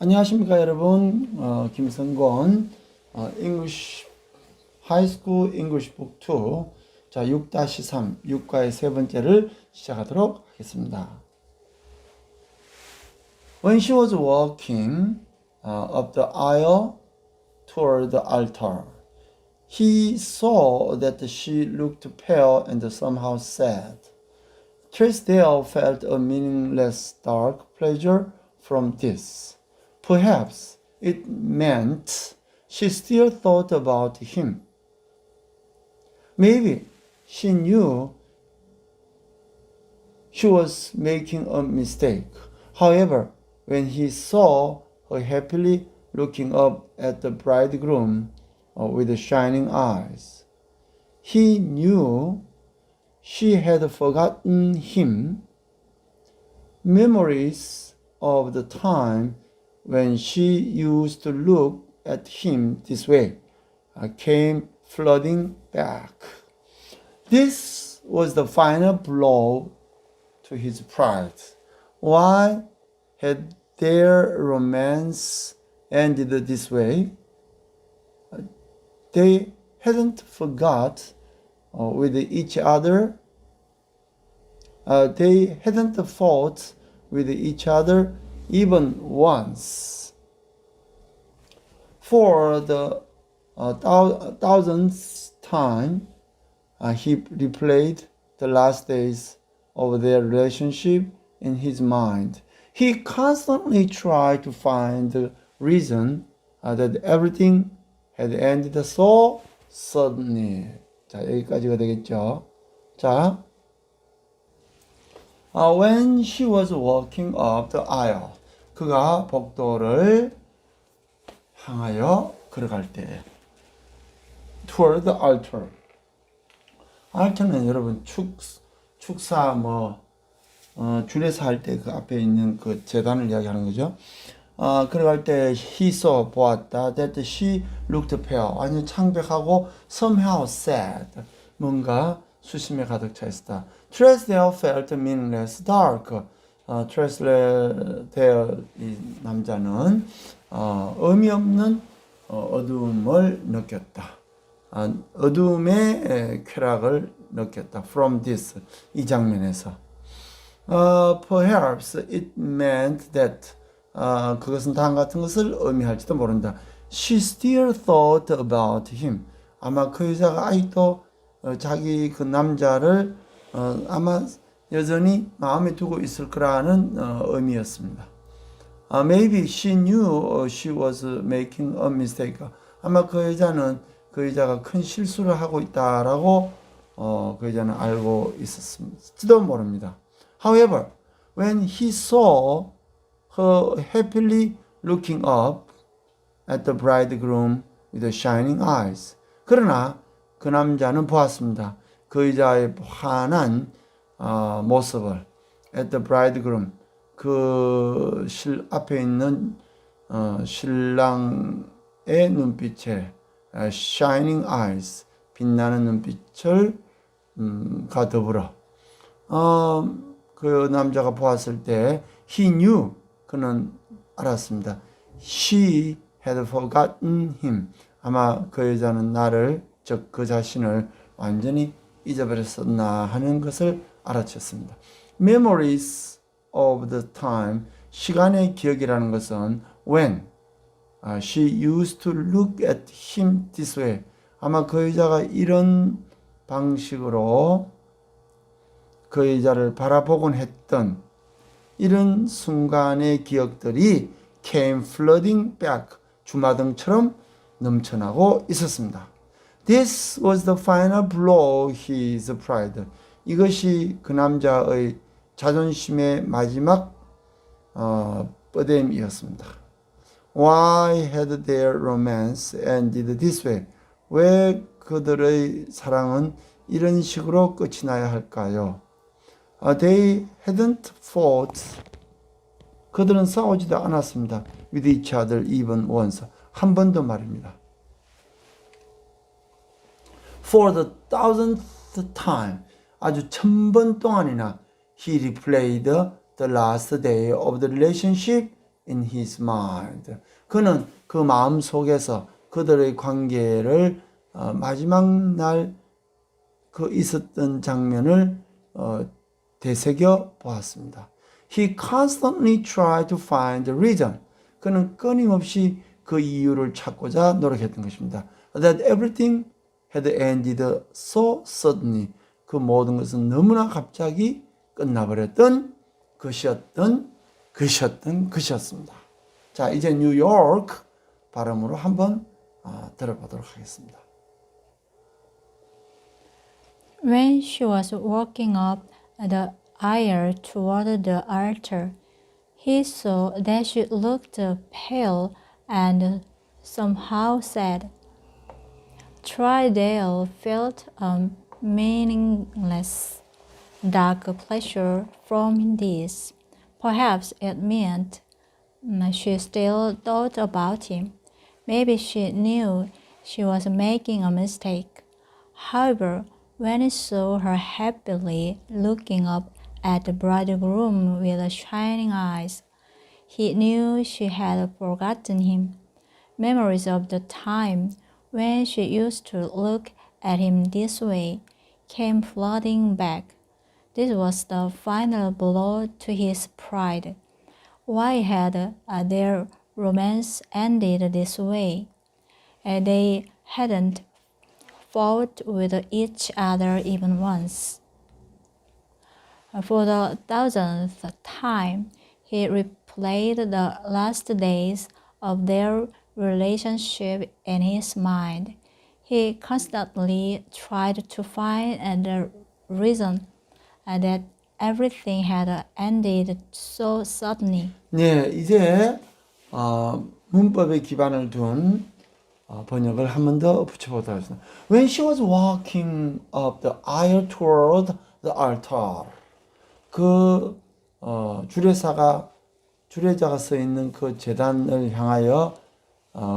안녕하십니까 여러분 어, 김성곤 어, English High School English Book 2 자, 6-3 6과의 세 번째를 시작하도록 하겠습니다. When she was walking uh, up the aisle toward the altar, he saw that she looked pale and somehow sad. Trisdale felt a meaningless dark pleasure from this. Perhaps it meant she still thought about him. Maybe she knew she was making a mistake. However, when he saw her happily looking up at the bridegroom uh, with shining eyes, he knew she had forgotten him. Memories of the time when she used to look at him this way uh, came flooding back. This was the final blow to his pride. Why had their romance ended this way? They hadn't forgot uh, with each other. Uh, they hadn't fought with each other even once. For the uh, thou- thousandth time, uh, he replayed the last days of their relationship in his mind. He constantly tried to find the reason uh, that everything had ended so suddenly. 자, 여기까지가 되겠죠. 자, uh, when she was walking up the aisle, 그가 복도를 향하여 걸어갈 때, toward the altar. altar는 여러분 축 축사 뭐 어, 줄에서 할때 그 앞에 있는 그 재단을 이야기하는 거죠. 어, 걸어갈 때 he saw 보았다. that she looked pale. 완전 창백하고 somehow sad. 뭔가 수심에 가득 차 있었다. Tresdale felt meaningless, dark. 어, Tresdale 이 남자는 어, 의미 없는 어, 어두움을 느꼈다. 아, 어둠의 에, 쾌락을 느꼈다. From this 이 장면에서. 어, perhaps it meant that 어, 그것은 다음 같은 것을 의미할지도 모른다. She still thought about him. 아마 그 여자가 아직도 어, 자기 그 남자를 어, 아마 여전히 마음에 두고 있을 거라는 어, 의미였습니다. Uh, maybe she knew she was making a mistake. 아마 그 여자는 그 여자가 큰 실수를 하고 있다라고 어, 그 여자는 알고 있었을지도 모릅니다. However, when he saw her happily looking up at the bridegroom with shining eyes. 그러나 그 남자는 보았습니다. 그 여자의 환한 어, 모습을 at the bridegroom 그 실, 앞에 있는 어, 신랑의 눈빛에 어, shining eyes 빛나는 눈빛을 음, 가 더불어 어, 그 남자가 보았을 때 he knew 그는 알았습니다. She had forgotten him. 아마 그 여자는 나를 즉 그 자신을 완전히 잊어버렸었나 하는 것을 알아챘습니다. Memories of the time 시간의 기억이라는 것은 when 아, she used to look at him this way. 아마 그 여자가 이런 방식으로 그 여자를 바라보곤 했던 이런 순간의 기억들이 came flooding back 주마등처럼 넘쳐나고 있었습니다. This was the final blow his pride. 이것이 그 남자의 자존심의 마지막 어, 뻗임이었습니다. Why had their romance ended this way? 왜 그들의 사랑은 이런 식으로 끝이 나야 할까요? Uh, they hadn't fought. 그들은 싸우지도 않았습니다. With each other even once. 한 번도 말입니다. For the thousandth time. 아주 천 번 동안이나 he replayed the last day of the relationship in his mind. 그는 그 마음 속에서 그들의 관계를 어, 마지막 날 그 있었던 장면을 어, 되새겨 보았습니다. He constantly tried to find the reason. 그는 끊임없이 그 이유를 찾고자 노력했던 것입니다. That everything had ended so suddenly. 그 모든 것은 너무나 갑자기 끝나버렸던 것이었던 것이었던 것이었습니다. 자, 이제 뉴욕 발음으로 한번 아, 들어보도록 하겠습니다. When she was walking up the aisle toward the altar, he saw that she looked pale and somehow sad. Tridale felt a meaningless, dark pleasure from this. Perhaps it meant she still thought about him. Maybe she knew she was making a mistake. However, when he saw her happily looking up at the bridegroom with shining eyes, he knew she had forgotten him. Memories of the time when she used to look at him this way came flooding back. This was the final blow to his pride. Why had uh, their romance ended this way? And they hadn't fought with each other even once. For the thousandth time, he replayed the last days of their relationship in his mind. He constantly tried to find the reason that everything had ended so suddenly. 네, 이제 어, 문법에 기반을 둔 어, 번역을 한 번 더 붙여보도록 하겠습니다. When she was walking up the aisle toward the altar, 그 어, 주례사가 주례자가 서 있는 그 재단을 향하여 어,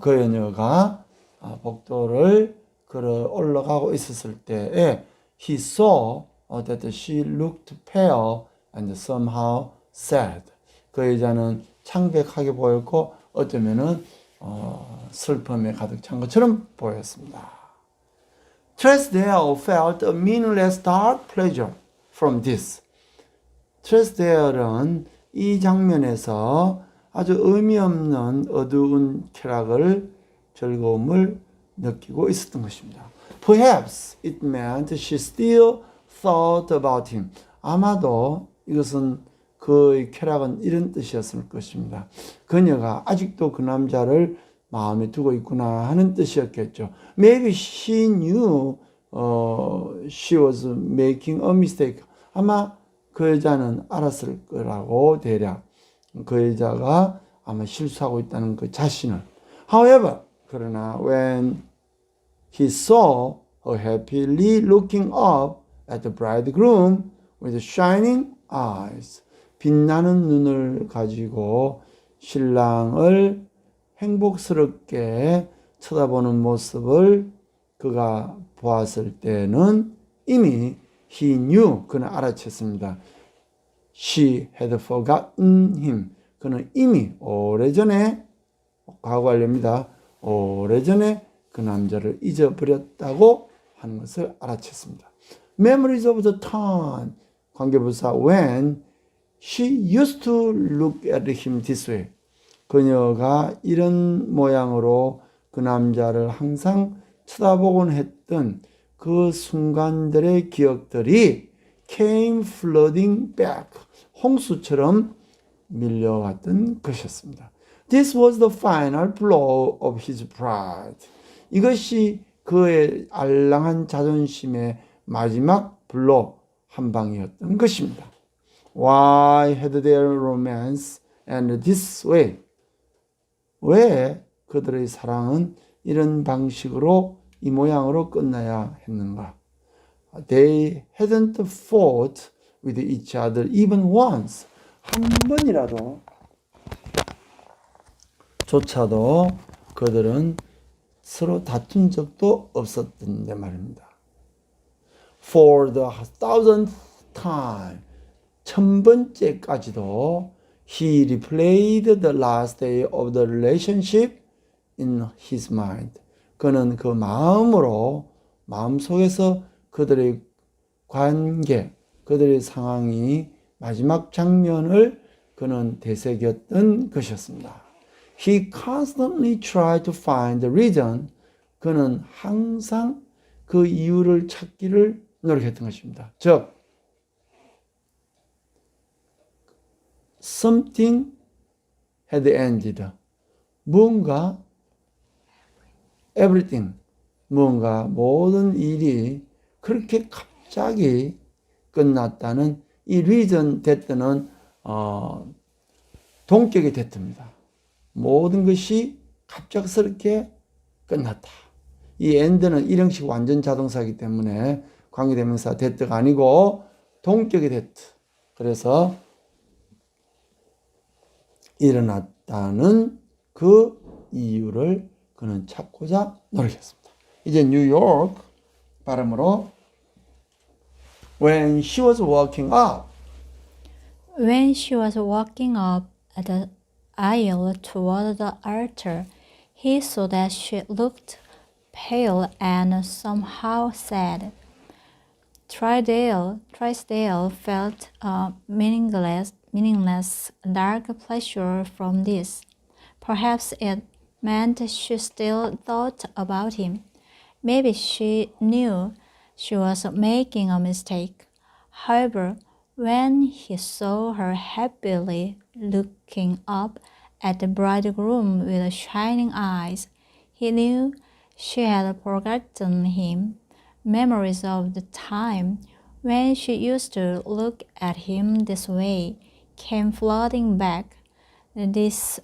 그 여녀가 어, 복도를 걸어 올라가고 있었을 때에 he saw uh, that she looked pale and somehow sad. 그 여자는 창백하게 보였고 어쩌면은 어, 슬픔에 가득 찬 것처럼 보였습니다. Tresdale felt a meaningless dark pleasure from this. 트레스데얼은 이 장면에서 아주 의미 없는 어두운 쾌락을 즐거움을 느끼고 있었던 것입니다. Perhaps it meant she still thought about him. 아마도 이것은 그의 쾌락은 이런 뜻이었을 것입니다. 그녀가 아직도 그 남자를 마음에 두고 있구나 하는 뜻이었겠죠. Maybe she knew uh, she was making a mistake. 아마 그 여자는 알았을 거라고 대략 그 여자가 아마 실수하고 있다는 그 자신을. However, 그러나 when he saw her happily looking up at the bridegroom with shining eyes, 빛나는 눈을 가지고 신랑을 행복스럽게 쳐다보는 모습을 그가 보았을 때는 이미 he knew 그는 알아챘습니다. She had forgotten him. 그는 이미 오래전에 과거하려입니다. 오래전에 그 남자를 잊어버렸다고 하는 것을 알아챘습니다. Memories of the time. 관계부사 when she used to look at him this way. 그녀가 이런 모양으로 그 남자를 항상 쳐다보곤 했던 그 순간들의 기억들이 came flooding back. 홍수처럼 밀려왔던 것이었습니다. This was the final blow of his pride. 이것이 그의 알랑한 자존심의 마지막 블로 한 방이었던 것입니다. Why had their romance and this way? 왜 그들의 사랑은 이런 방식으로 이 모양으로 끝나야 했는가? They hadn't fought with each other even once. 한 번이라도 조차도 그들은 서로 다툰 적도 없었던데 말입니다. For the thousandth time, 천 번째까지도 He replayed the last day of the relationship in his mind. 그는 그 마음으로 마음 속에서 그들의 관계, 그들의 상황이 마지막 장면을 그는 되새겼던 것이었습니다. He constantly tried to find the reason. 그는 항상 그 이유를 찾기를 노력했던 것입니다. 즉, something had ended. 무언가 everything 무언가 모든 일이 그렇게 갑자기 끝났다는 이 reason 됐다는 어, 동격이 됐답니다. 모든 것이 갑작스럽게 끝났다. 이 end는 일형식 완전 자동사이기 때문에 관계대명사 됐다가 아니고 동격이 됐다. 그래서 일어났다는 그 이유를 그는 찾고자 노력했습니다. 이제 뉴욕 발음으로 When she was walking up, When she was walking up the aisle toward the altar, he saw that she looked pale and somehow sad. Tridale, Trisdale felt a meaningless, meaningless dark pleasure from this. Perhaps it meant she still thought about him. Maybe she knew she was making a mistake. However, when he saw her happily looking up at the bridegroom with shining eyes, he knew she had forgotten him. Memories of the time when she used to look at him this way came flooding back. This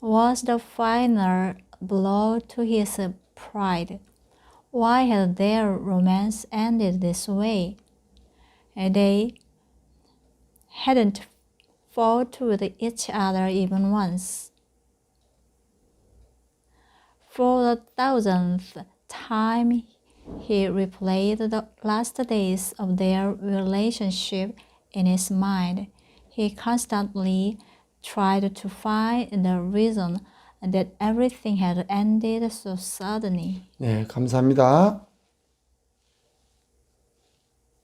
was the final blow to his pride. Why had their romance ended this way? And They hadn't fought with each other even once. For the thousandth time, he replayed the last days of their relationship in his mind. He constantly tried to find the reason that everything had ended so suddenly. 네, 감사합니다.